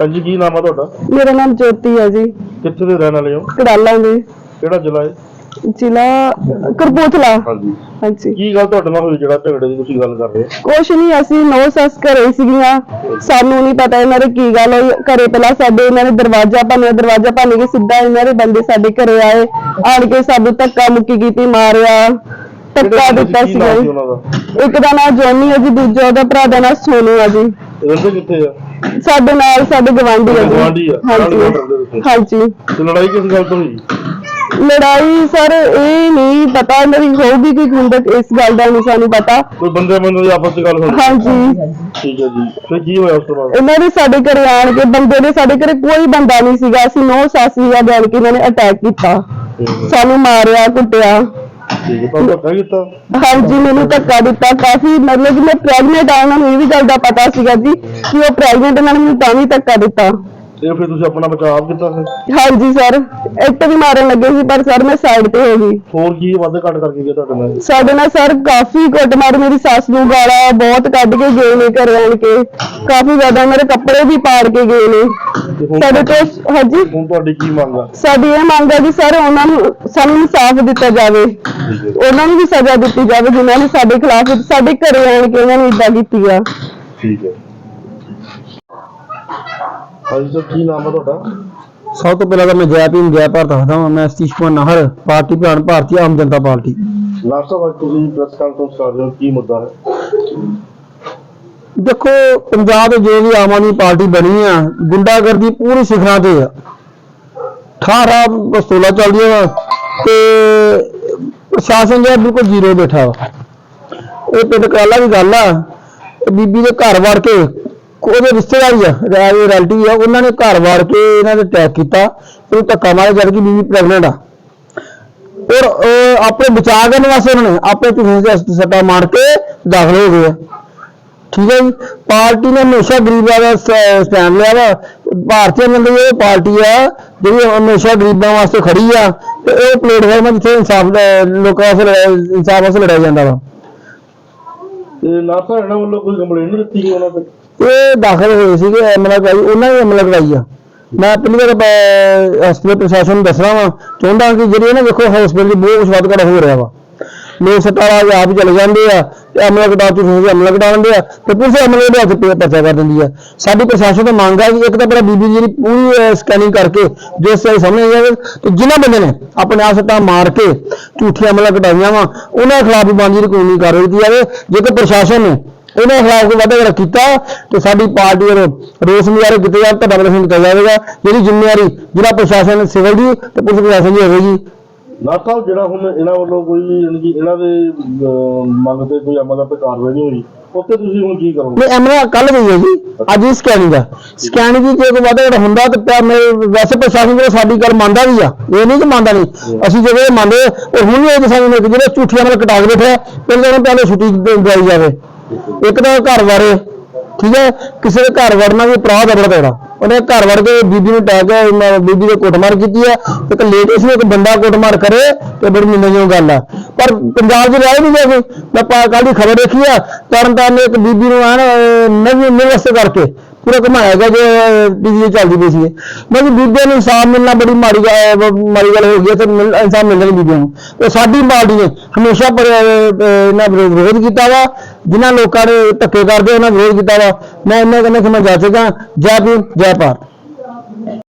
ਹਾਂਜੀ ਕੀ ਨਾਮ ਆ ਤੁਹਾਡਾ? ਮੇਰਾ ਨਾਮ ਜੋਤੀ ਹੈ ਜੀ। ਕਿੱਥੇ ਦੇ ਰਹਿਣ ਵਾਲੇ ਹੋ? ਕੜਾਲਾ ਦੇ। ਕਿਹੜਾ ਜ਼ਿਲ੍ਹਾ ਹੈ? ਜ਼ਿਲ੍ਹਾ ਕਰਪੂਥਲਾ ਹਾਂਜੀ। ਹਾਂਜੀ। ਕੀ ਗੱਲ ਤੁਹਾਡੇ ਨਾਲ ਹੋਈ ਜਿਹੜਾ ਝਗੜੇ ਦੀ ਤੁਸੀਂ ਗੱਲ ਕਰ ਰਹੇ ਹੋ? ਕੁਛ ਨਹੀਂ ਅਸੀਂ ਨੌ ਸੱਸ ਘਰੇ ਸੀਗੀਆਂ। ਸਾਨੂੰ ਨਹੀਂ ਪਤਾ ਇਹਨਾਂ ਦੇ ਕੀ ਗੱਲ ਹੋਈ। ਘਰੇ ਪਹਿਲਾਂ ਸਾਡੇ ਇਹਨਾਂ ਨੇ ਦਰਵਾਜ਼ਾ ਭੰਨਿਆ ਦਰਵਾਜ਼ਾ ਭੰਨ ਕੇ ਸਿੱਧਾ ਇਹਨਾਂ ਦੇ ਬੰਦੇ ਸਾਡੇ ਘਰੇ ਆਏ। ਆਣ ਕੇ ਸਾਨੂੰ ਧੱਕਾ ਮੁੱਕੀ ਕੀਤੀ ਮਾਰਿਆ। ਧੱਕਾ ਦਿੱਤਾ ਕੀ ਸੀਗਾ ਨਾਮ ਸੀ ਜੀ। ਉਹਨਾਂ ਦਾ? ਇੱਕ ਦਾ ਨਾਮ ਜੋਨੀ ਹੈ ਜੀ ਦੂਜਾ ਉਹਦਾ ਭਰਾ ਦਾ ਨਾਮ ਸੋਨੂ ਹੈ ਜੀ। ਰਹਿੰਦੇ ਕਿੱਥੇ ਆ? ਸਾਡੇ ਨਾਲ ਸਾਡੇ ਗਵਾਂਢੀ ਹੈ ਗੁਆਂਢੀ ਜੀ ਆ, ਹਾਂਜੀ। ਤੁਸੀਂ। ਹਾਂਜੀ। ਤੇ ਲੜਾਈ ਕਿਸ ਗੱਲ ਤੋਂ ਹੋਈ? ਲੜਾਈ ਸਰ ਇਹ ਨਹੀਂ ਪਤਾ ਦੀ ਹੋਊਗੀ ਕਿ ਖੁੰਦਕ ਇਸ ਗੱਲ ਦਾ ਨਹੀਂ ਸਾਨੂੰ ਪਤਾ। ਕੋਈ ਬੰਦੇ ਬੰਦੇ ਦੀ ਆਪਸ ਵਿੱਚ ਗੱਲ ਹੋਈ? ਹਾਂਜੀ। ਠੀਕ ਹੈ ਜੀ। ਫਿਰ ਕੀ ਹੋਇਆ ਉਸ ਤੋਂ ਬਾਅਦ? ਇਹਨਾਂ ਨੇ ਸਾਡੇ ਘਰੇ ਆਣ ਕੇ ਬੰਦੇ ਨੇ ਸਾਡੇ ਘਰੇ ਕੋਈ ਬੰਦਾ ਨਹੀਂ ਸੀਗਾ। ਅਸੀਂ ਨੌ ਸੱਸ ਸੀਗਾ ਜਾਣ ਕੇ ਇਹਨਾਂ ਨੇ ਅਟੈਕ ਕੀਤਾ। ਸਾਨੂੰ ਮਾਰਿਆ ਕੁੱਟਿਆ। ਹੈ ਤੁਹਾਨੂੰ ਧੱਕਾ ਕੀਤਾ ਹਾਂਜੀ ਮੈਨੂੰ ਧੱਕਾ ਦਿੱਤਾ ਕਾਫੀ ਮਤਲਬ ਕਿ ਮੈਂ ਪ੍ਰੈਗਨੈਂਟ ਆ ਉਹਨਾਂ ਨੂੰ ਇਹ ਵੀ ਗੱਲ ਦਾ ਪਤਾ ਸੀਗਾ ਜੀ ਕਿ ਉਹ ਪ੍ਰੈਗਨੈਂਟ ਇਹਨਾਂ ਨੇ ਮੈਨੂੰ ਤਾਂ ਵੀ ਧੱਕਾ ਦਿੱਤਾ। ਤੇ ਫਿਰ ਤੁਸੀਂ ਆਪਣਾ ਬਚਾਅ ਕੀਤਾ ਫਿਰ? ਹਾਂਜੀ ਸਰ ਇੱਟ ਵੀ ਮਾਰਨ ਲੱਗੇ ਸੀ ਪਰ ਸਰ ਮੈਂ ਸਾਈਡ ਤੇ ਹੋ ਗਈ। ਹੋਰ ਕੀ ਵਾਧੇ ਘੱਟ ਕਰਕੇ ਗਿਆ ਤੁਹਾਡੇ ਨਾਲ? ਸਾਡੇ ਨਾਲ ਸਰ ਕਾਫੀ ਕੁੱਟਮਾਰ ਮੇਰੀ ਸੱਸ ਨੂੰ ਗਾਲਾਂ ਬਹੁਤ ਕੱਢ ਕੇ ਗਏ ਨੇ ਘਰੇ ਆਣ ਕੇ। ਕਾਫੀ ਜ਼ਿਆਦਾ ਮੇਰੇ ਕੱਪੜੇ ਵੀ ਪਾੜ ਕੇ ਗਏ ਨੇ। ਤੇ ਹੁਣ ਸਾਡੇ ਤੋਂ ਹਾਂਜੀ? ਹੁਣ ਤੁਹਾਡੀ ਕੀ ਮੰਗ ਆ? ਸਾਡੀ ਇਹ ਮੰਗ ਹੈ ਕਿ ਸਰ ਉਹਨਾਂ ਨੂੰ ਸਾਨੂੰ ਇਨਸਾਫ ਦਿੱਤਾ ਜਾਵੇ। ਉਹਨਾਂ ਨੂੰ ਵੀ ਸਜ਼ਾ ਦਿੱਤੀ ਜਾਵੇ ਜਿਨ੍ਹਾਂ ਨੇ ਸਾਡੇ ਖਿਲਾਫ ਸਾਡੇ ਘਰੇ ਆਣ ਕੇ ਉਹਨਾਂ ਨੂੰ ਇਦਾਂ ਕੀਤੀ ਆ। ਠੀਕ ਹੈ। ਹਾਂਜੀ ਸਰ ਕੀ ਨਾਮ ਆ ਤੁਹਾਡਾ? ਸਭ ਤੋਂ ਪਹਿਲਾਂ ਤਾਂ ਮੈਂ ਜੈ ਭੀਮ ਜੈ ਭਾਰਤ ਹਾਂ ਮੈਂ ਸਤੀਸ਼ ਕੁਮਾਰ ਨਾਹਰ ਪਾਰਟੀ ਪ੍ਰਧਾਨ ਭਾਰਤੀ ਆਮ ਜਨਤਾ ਪਾਰਟੀ। ਲਾਸਟ ਵਾਰ ਤੁਸੀਂ ਪ੍ਰੈਸ ਕਾਨਫਰੰਸ ਕਰ ਰਹੇ ਹੋ ਕੀ ਮੁੱਦਾ ਹੈ? ਦੇਖੋ ਪੰਜਾਬ ਦੇ ਜੋ ਵੀ ਆਮ ਆਦਮੀ ਪਾਰਟੀ ਬਣੀ ਆ ਗੁੰਡਾਗਰਦੀ ਪੂਰੀ ਸਿਖਰਾਂ ਤੇ ਆ। ਠਾਰਾ ਪਸਤੋਲਾ ਚੱਲਦੀਆਂ ਵਾ ਤੇ ਪ੍ਰਸ਼ਾਸਨ ਜਿਹੜਾ ਬਿਲਕੁਲ ਜ਼ੀਰੋ ਬੈਠਾ ਵਾ। ਇਹ ਪਿੰਡ ਕਾਲਾ ਦੀ ਗੱਲ ਆ। ਇਹ ਬੀਬੀ ਦੇ ਘਰ ਵੜ ਕੇ ਉਹਦੇ ਰਿਸ਼ਤੇਦਾਰੀ ਆ ਰਾਜੇ ਰੈਲਟੀ ਆ, ਉਹਨਾਂ ਨੇ ਘਰ ਵੜ ਕੇ ਇਹਨਾਂ ਦੇ ਅਟੈਕ ਕੀਤਾ। ਉਹ ਧੱਕਾ ਮਾਰਿਆ ਜਦ ਕਿ ਬੀਬੀ ਪ੍ਰੈਗਨੈਂਟ ਆ। ਔਰ ਆਪਣੇ ਬਚਾਅ ਕਰਨ ਵਾਸਤੇ ਉਹਨਾਂ ਨੇ ਆਪਣੇ ਕਿਸੇ ਸੇ ਸੱਟਾ ਮਾਰ ਕੇ ਦਾਖਲ ਹੋ ਗਏ ਆ। ਠੀਕ ਹੈ ਜੀ? ਪਾਰਟੀ ਨੇ ਹਮੇਸ਼ਾ ਗਰੀਬਾਂ ਦਾ ਸਟੈਂਡ ਲਿਆ ਵਾ। ਭਾਰਤੀ ਜਨਤਾ ਇਹ ਪਾਰਟੀ ਆ ਜਿਹੜੀ ਹਮੇਸ਼ਾ ਗਰੀਬਾਂ ਵਾਸਤੇ ਖੜੀ ਆ ਤੇ ਇਹ ਪਲੇਟਫਾਰਮ ਆ ਜਿੱਥੇ ਇਨਸਾਫ ਦਾ- ਲੋਕਾਂ ਵਾਸਤੇ ਇਨਸਾਫ ਵਾਸਤੇ ਲੜਿਆ ਜਾਂਦਾ ਵਾ। ਤੇ ਨਾਸਾ ਇਹਨਾਂ ਵੱਲੋਂ ਕੋਈ ਕੰਪਲੇਂਟ ਨਹੀਂ ਦਿੱਤੀ ਗਈ ਉਹਨਾਂ ਤੇ? ਇਹ ਦਾਖਲ ਹੋਏ ਸੀਗੇ ਐਮਐਲਏ ਕਰਾਈ ਉਹਨਾਂ ਨੇ ਐਮਐਲਏ ਕਰਾਈ ਆ। ਮੈਂ ਪਹਿਲੀ ਵਾਰ ਹਸਪਤਾਲ ਪ੍ਰਸ਼ਾਸਨ ਨੂੰ ਦੱਸਣਾ ਵਾ ਚਾਹੁੰਦਾ ਕਿ ਜਿਹੜੀ ਨਾ ਦੇਖੋ ਹਸਪਤਾਲ ਦੀ ਬਹੁਤ ਕੁਛ ਵੱਧ ਘੱਟ ਹੋ ਰਿਹਾ ਵਾ। ਲੋਕ ਸਟਾਰਾ ਆਪ ਚਲੇ ਜਾਂਦੇ ਆ ਤੇ ਐਮਐਲਏ ਕਟਾ ਤੁਸੀਂ ਫਿਰ ਅਮਲਾ ਕਟਾ ਲੈਂਦੇ ਆ ਤੇ ਪੁਲਿਸ ਐਮਐਲਏ ਦੇ ਹੱਥ ਪੇ ਪਰਚਾ ਕਰ ਦਿੰਦੀ ਆ। ਸਾਡੀ ਪ੍ਰਸ਼ਾਸਨ ਤੋਂ ਮੰਗ ਆ ਕਿ ਇੱਕ ਤਾਂ ਪਹਿਲਾਂ ਬੀਬੀ ਜਿਹੜੀ ਪੂਰੀ ਸਕੈਨਿੰਗ ਕਰਕੇ ਜੋ ਸਹੀ ਸਾਹਮਣੇ ਆ ਜਾਵੇ ਤੇ ਜਿਨ੍ਹਾਂ ਬੰਦੇ ਨੇ ਆਪਣੇ ਆਪ ਸੱਟਾਂ ਮਾਰ ਕੇ ਝੂਠੀਆਂ ਐਮਐਲਏ ਕਟਾਈਆਂ ਵਾ, ਉਹਨਾਂ ਖਿਲਾਫ ਵੀ ਬਣਦੀ ਕਾਨੂੰਨੀ ਕਾਰਵਾਈ ਕੀਤੀ ਜਾਵੇ। ਜੇਕਰ ਪ੍ਰਸ਼ਾਸਨ ਨੇ ਇਹਨਾਂ ਖਿਲਾਫ ਕੋਈ ਵਾਧਾ ਕੀਤਾ ਤੇ ਸਾਡੀ ਪਾਰਟੀ ਵੱਲੋਂ ਰੋਸ ਮੁਜ਼ਾਹਰੇ ਕੀਤੇ ਜਾਣ, ਤਾਂ ਪ੍ਰਦਰਸ਼ਨ ਕੀਤਾ ਜਾਵੇਗਾ। ਜਿਹੜੀ ਜ਼ਿੰਮੇਵਾਰੀ ਜ਼ਿਲ੍ਹਾ ਪ੍ਰਸ਼ਾਸਨ ਸਿਵਲ ਦੀ ਤੇ ਪੁਲਿਸ ਪ੍ਰਸ਼ਾਸਨ ਦੀ ਹੋਵੇਗੀ। ਨਾਸਾ ਜਿਹੜਾ ਹੁਣ ਇਹਨਾਂ ਵੱਲੋਂ ਕੋਈ ਯਾਨੀ ਕਿ ਇਹਨਾਂ ਦੇ ਅਹ, ਮੰਗ ਤੇ ਕੋਈ ਅਮਲ ਤੇ ਕਾਰਵਾਈ ਨਹੀਂ ਹੋਈ ਉੱਥੇ ਤੁਸੀਂ ਹੁਣ ਕੀ ਕਰੋਗੇ? ਨਹੀਂ ਐਮਰਾ ਕੱਲ ਗਈ ਹੈ ਜੀ ਅੱਜ ਹੀ ਸਕੈਨਿੰਗ ਆ। ਸਕੈਨਿੰਗ ਜੇ ਕੋਈ ਵਾਧਾ ਜਿਹੜਾ ਹੁੰਦਾ ਤੇ ਪਿਆ ਮੈਂ ਵੈਸੇ ਪ੍ਰਸ਼ਾਸਨ ਜਿਹੜਾ ਸਾਡੀ ਗੱਲ ਮੰਨਦਾ ਵੀ ਆ ਇਹ ਨਹੀਂ ਕਿ ਮੰਨਦਾ ਨਹੀਂ। ਅਸੀਂ ਜਦੋਂ ਇਹ ਮੰਨਦੇ ਉਹ ਹੁਣ ਵੀ ਇਹ ਸਾਨੂੰ ਨੇ ਕਿ ਜਿਹੜੇ ਝੂਠੀਆਂ ਨਾਲ ਕਟਾ ਕੇ ਬੈਠੇ ਆ, ਪਹਿਲਾਂ ਉਹਨਾਂ ਪਹਿਲੇ ਛੁੱਟੀ ਦੇ- ਦਿਵਾਈ ਜਾਵੇ। ਇੱਕ ਤਾਂ ਘਰ ਬਾਰੇ ਠੀਕ ਹੈ? ਕਿਸੇ ਦੇ ਘਰ ਵੜਨਾ ਵੀ ਅਪਰਾਧ ਹੈ ਬੜਾ ਤਗੜਾ ਉਹਨੇ ਘਰ ਵੜ ਕੇ ਬੀਬੀ ਨੂੰ ਟੈਗ ਬੀਬੀ ਦੇ ਕੁੱਟਮਾਰ ਕੀਤੀ ਹੈ। ਇੱਕ ਲੇਡੀਜ਼ ਨੂੰ ਇੱਕ ਬੰਦਾ ਕੁੱਟਮਾਰ ਕਰੇ ਤੇ ਬੜੀ ਨਿੰਦਣਯੋਗ ਗੱਲ ਹੈ। ਪਰ ਪੰਜਾਬ 'ਚ ਰਹਿ ਨਹੀਂ ਗਿਆ ਕੋਈ ਮੈਂ ਕੱਲ ਦੀ ਖਬਰ ਦੇਖੀ ਆ। ਤਰਨਤਾਰਨ ਨੇ ਇੱਕ ਬੀਬੀ ਨੂੰ ਆਣ ਨਵੀਂ ਨਿਵਸਤ ਕਰਕੇ। ਪੂਰਾ ਘੁਮਾਇਆ ਗਿਆ ਜੋ ਟੀਵੀ ਚੱਲਦੀ ਪਈ ਸੀ ਮੈਂ ਕਿ ਬੀਬੀਆਂ ਨੂੰ ਇਨਸਾਫ ਮਿਲਣਾ ਬੜੀ ਮਾੜੀ ਗੱਲ ਮਾੜੀ ਗੱਲ ਹੋ ਗਈ ਹੈ ਤੇ ਮਿਲ- ਇਨਸਾਫ ਮਿਲਣਾ ਨਹੀਂ ਬੀਬੀਆਂ ਨੂੰ। ਤੇ ਸਾਡੀ ਪਾਰਟੀ ਨੇ ਹਮੇਸ਼ਾ ਇਹਨਾਂ ਵਿਰੋਧ ਕੀਤਾ ਵਾ, ਜਿਨ੍ਹਾਂ ਲੋਕਾਂ ਨੇ ਧੱਕੇ ਕਰਦੇ ਉਹਨਾਂ ਵਿਰੋਧ ਕੀਤਾ ਵਾ। ਮੈਂ ਇਹਨਾਂ ਕਹਿੰਦਾ ਕਿ ਮੈਂ ਜਾ ਚੁੱਕਾ। ਜੈ ਭੀਮ, ਜੈ ਭਾਰਤ।